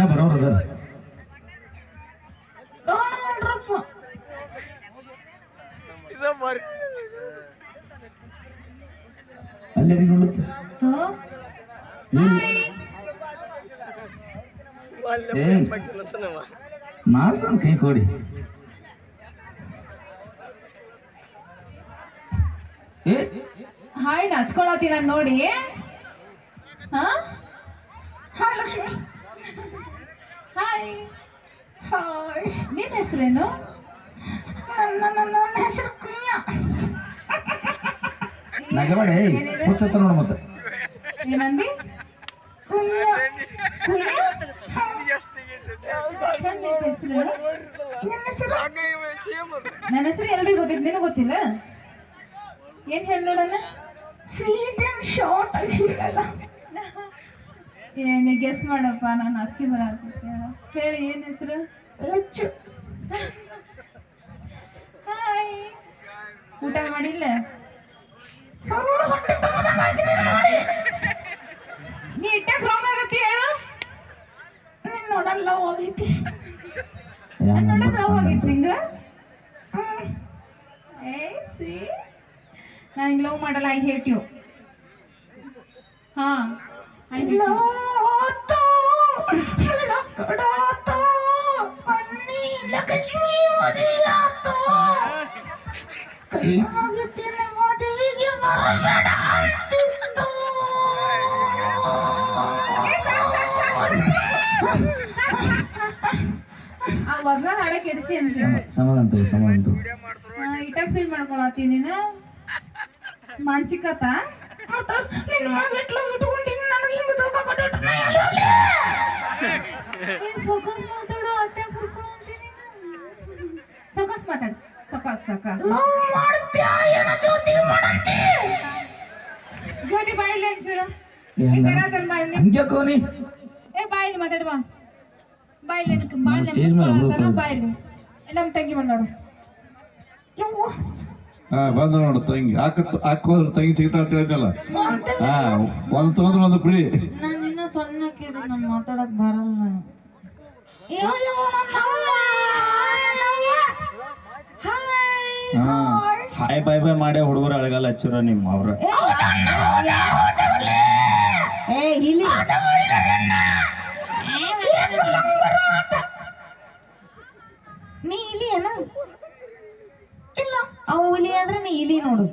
ಇನ್ನ ಬರೋರು ಅದ ಅಲ್ಲಿ ನೋಡುತ್ತೆ ಕೈ ಕೊಡಿ. ಹಾಯ್ ನಚ್ಕೊಳತಿ ನಾನು ನೋಡಿ. ಹಾ? ಹಾಯ್ ಲಕ್ಷ್ಮಿ. ಹಾಯ್ ಹಾಯ್ ನಿನ್ನ ಹೆಸರೇನು? ನನ್ನ ನನ್ನ ನನ್ನ ಹೆಸರು ಕುಯ್ಯ ನಗಬೇಡ ಹುಚ್ಚತ್ತ ನೋಡು ಮತ್ತೆ. ಏನಂದಿ. ನಿನ್ನ ನನ್ನ ಹೆಸರು ಎಲ್ರಿಗೂ ಗೊತ್ತಿತ್ತು ನಿನಗೆ ಗೊತ್ತಿಲ್ಲ? ಏನ್ ಹೇಳಿ ನೋಡೋಣ? ಸ್ವೀಟ್ ಅಂಡ್ ಶಾರ್ಟ್ ಗೆಸ್ ಮಾಡಪ್ಪ ನಾನು ಅಸ್ಕಿ ಬರತ್ತೈತಿ ಹೇಳಿ ಏನ್ ಹೆಸರು? ಲಚ್ಚು ಹಾಯ್ ಊಟ ಮಾಡಿಲ್ಲ. ನೀ ಇಟ್ಟಾಗ ರಾಂಗ್ ಆಗತ್ತಿ ಹೇಳು. ನೀನ್ ನೋಡಲ್ಲ ಹೋಗೈತಿ. ನಾನು ನೋಡಕ್ ಲವ್ ಆಗೈತಿ ನಿಂಗ. A C. ನನಗೆ ಲವ್ ಮಾಡಲ್ಲ ಐ ಹೇಟ್ ಯು ಹಾ ಐ ಹೇಟ್ ಮುಗಿತಿನ ಮದುವೆಗೆ ಬರಬೇಡ ಅಂತಿತ್ತು. ಆ ಹಾಡ ಕೆಡಿಸಿ ಅಂದ್ರೆ ಸಮಾಧಾನ ತಗೋ ಸಮಾಧಾನ ತಗೋ ಇಟ್ಟಾಗ ಫೀಲ್ ಮಾಡ್ಕೊಳತಿ ನೀನು ಮಾನಸಿಕತ? ಸೊಕಸ್ ಮಾತಾಡು ಅಂತೀನಿ ಸೊಕಸ್ ಮಾತಾಡು ಜೊತೆಗೆ ಮಾಡಂತಿ? ಜ್ಯೋತಿ ಬಾಯಿಲಿ ಒಂಚೂರು ಹಂಗ- ಕೋನಿ. ಏ ಬಾಯಿಲಿ ಮಾತಾಡು ಬಾ ಬಾಯಿಲಿ ಅದಕ್ಕೆ ಬಾಯಿಲಿ ನಮ್ಮ ತಂಗಿ ಬಂದೋಡು ಯವ್ವ. ಹಾ ಬಂದು ನೋಡು ತಂಗಿ. ಹಾಕ ಹಾಕೋದ್ರ ತಂಗಿ ಸಿಗ್ತಾ ಅಂತ ಹೇಳಿದ್ನಲ್ಲ? ಹಾ ಒಂದು ತಗೊಂಡ್ರೆ ಒಂದು ಬಿಡಿ ನಾನು ಇನ್ನ ಸಣ್ಣಕ್ಕಿದ್ದು ನಾನು ಮಾತಾಡಕ್ ಬರಲ್ಲ ಯವ್ವ ಯವ್ವ ನನ್ನ ಅವ್ವ, ನನ್ನ ಅವ್ವ. ಹಾಯ್ ಹಾ ಹಾಯ್ ಬಾಯ್ ಬಾಯ್ ಮಾಡೇ ಹುಡುಗರು ಅಳಗಲ್ಲ ಹಚ್ಚಿರ ನಿಮ್ಮ ಅವ್ರ. ಏ ಇಲ್ಲಿ. ನೀ ಇಲಿ ಏನ? ಇಲ್ಲ. ಅವ ಹುಲಿ ಆದ್ರೆ ನೀ ಇಲಿ ನೋಡು.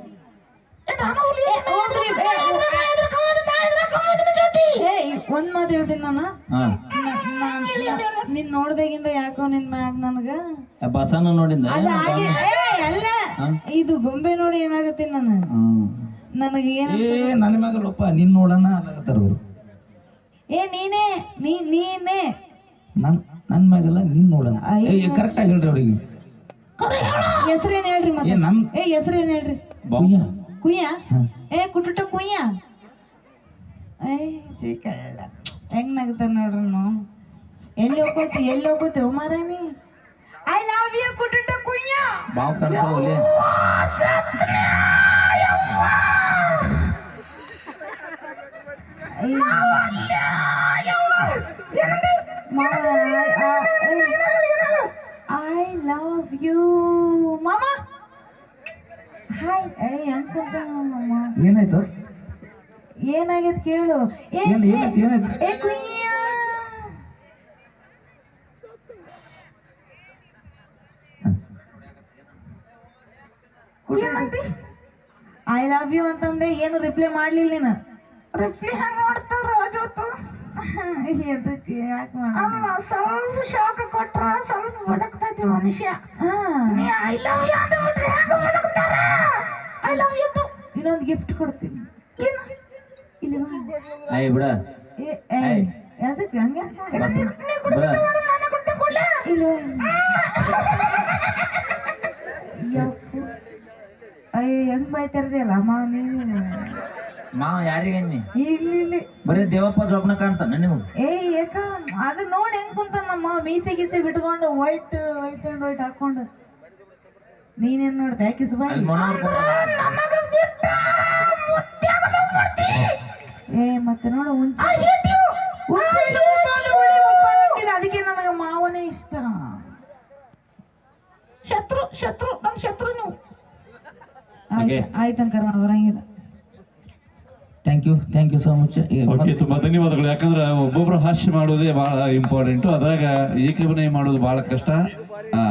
ಒಂದ್ ಮಾತು ಹೇಳ್ತೀನಿ ನಾನು. ನಾನ್- ನೋಡ್ದಾಗಿಂದ ಯಾಕೋ ನಿನ್ ಮ್ಯಾಗ ನನ್ಗ? ಬಸನ ನೋಡಿಂದ? ಅಲ್ಲ ಇದು ಗೊಂಬೆ ನೋಡಿ ಏನಾಗತ್ತೆ ನಾನು? ನನಗೆ ಏನು ಏ ನನ್ನ ಮಗಳಪ್ಪ ನಿನ್ ನೋಡಣ ಅಲ್ಲಾಗತ್ತಾರ ಅವರು. ಏ ನೀನೇ ನೀ ನೀನೇ. ನನ್ ನನ್ ಮಗಳ ನಿನ್ ನೋಡಣ. ಕರೆಕ್ಟ್ ಆಗಿ ಹೇಳ್ರಿ ಅವ್ರಿಗೆ. ಹೆಸರೇನ್ ಹೇಳ್ರಿ ಮತ್ತೆ? ನಮ್ ಏ ಹೆಸರೇನ್ ಹೇಳ್ರಿ? ಬೌಯ್ಯ ಕುಯ್ಯ. ಏ ಕುಟುಟ ಕುಯ್ಯ? ಏ ಸಿಕ್ಕಲ್ಲ ಹೆಂಗ್ ನಗ್ತಾರ ನೋಡ್ರಿ ನಾವು ಎಲ್ಲಿ ಹೋಗೋತಿ ಎಲ್ಲಿ ಹೋಗೋತಿ ಮಾರಾಣಿ. ಐ ಲವ್ ಯು ಕುಟುಂಬ ಕುಯ್ಯ ಬಾವು ಕಳ್ಸೋಲಿ ಐ ಲವ್ ಯು ಮಾಮ ಹಾಯ್ ಏ ಹೆಂಗ್ ಕುಂತಾನಮ್ಮ ಏನಾಯ್ತು ಏನಾಗ್ಯದ ಕೇಳು ಏ ಏನ್ ಏನಾಯ್ತು ಏನಾಯ್ತು ಏ ಕುಯ್ಯ ಐ ಲವ್ ಯು ಅಂತಂದೆ ಏನು ರಿಪ್ಲೈ ಮಾಡ್ಲಿಲ್ಲ ನೀನು? ರಿಪ್ಲೈ ಹೆಂಗ್ ಮಾಡ್ತಾರ ಜೋತು ಎದಕ್ಕೆ ಯಾಕೆ ಮಾಡ ಅಲ್ಲ ಸ್ವಲ್ಪ ಶಾಕ್ ಕೊಟ್ರ ಸ್ವಲ್ಪ ಬದುಕ್ತೈತಿ ಮನುಷ್ಯ. ಹಾ. ನೀ ಐ ಲವ್ ಯು ಅಂತ ಬಿಟ್ರೆ ಯಾಕೆ ಬದುಕ್ತಾರ? ಐ ಲವ್ ಯು ಟು ಇನ್ನೊಂದು ಗಿಫ್ಟ್ ಕೊಡ್ತೀನಿ. ಏನು? ಇಲ್ಲಿ ಬಾ. ಏಯ್ ಬಿಡ. ಏ ಏ ಎದಕ್ಕೆ ಹಂಗೆ? ನೀ ಬಿಡ ಇಲ್ಲಿ ಇಲ್ಲಿ. ಬರೀ ದೇವಪ್ಪ ಕಾಣ್ತಾನ ನಿಮಗೆ? ಏ ಏಕ ಅದು ನೋಡಿ ಹೆಂಗೆ ಕುಂತಾನ ನಮ್ಮ ಮೀಸೆ ಬಿಟ್ಕೊಂಡು ವೈಟ್ ವೈಟ್ ಅಂಡ್ ವೈಟ್ ಹಾಕೊಂಡು. ನೀನೇನ್ ನೋಡ್ದೆ? ಏ ಮತ್ತೆ ನೋಡು ಉಂಚ ಅದಕ್ಕೆ ನನಗೆ ಮಾವನೇ ಇಷ್ಟ. ಶತ್ರು ಶತ್ರು ನನ್ ಶತ್ರು ನೀವು. ಆಯ್ತು ಅಂಕರ್ ನಾನು ಬರಂಗಿಲ್ಲ thank you thank you so much okay ತುಂಬ ಧನ್ಯವಾದಗಳು. ಯಾಕಂದ್ರೆ ಒಬ್ಬೊಬ್ರು ಹಾಸ್ಯ ಮಾಡೋದೇ ಬಹಳ ಇಂಪಾರ್ಟೆಂಟು ಅದ್ರಾಗ ಏಕಭಿನಯ ಮಾಡೋದು ಬಹಳ ಕಷ್ಟ. ಹಾ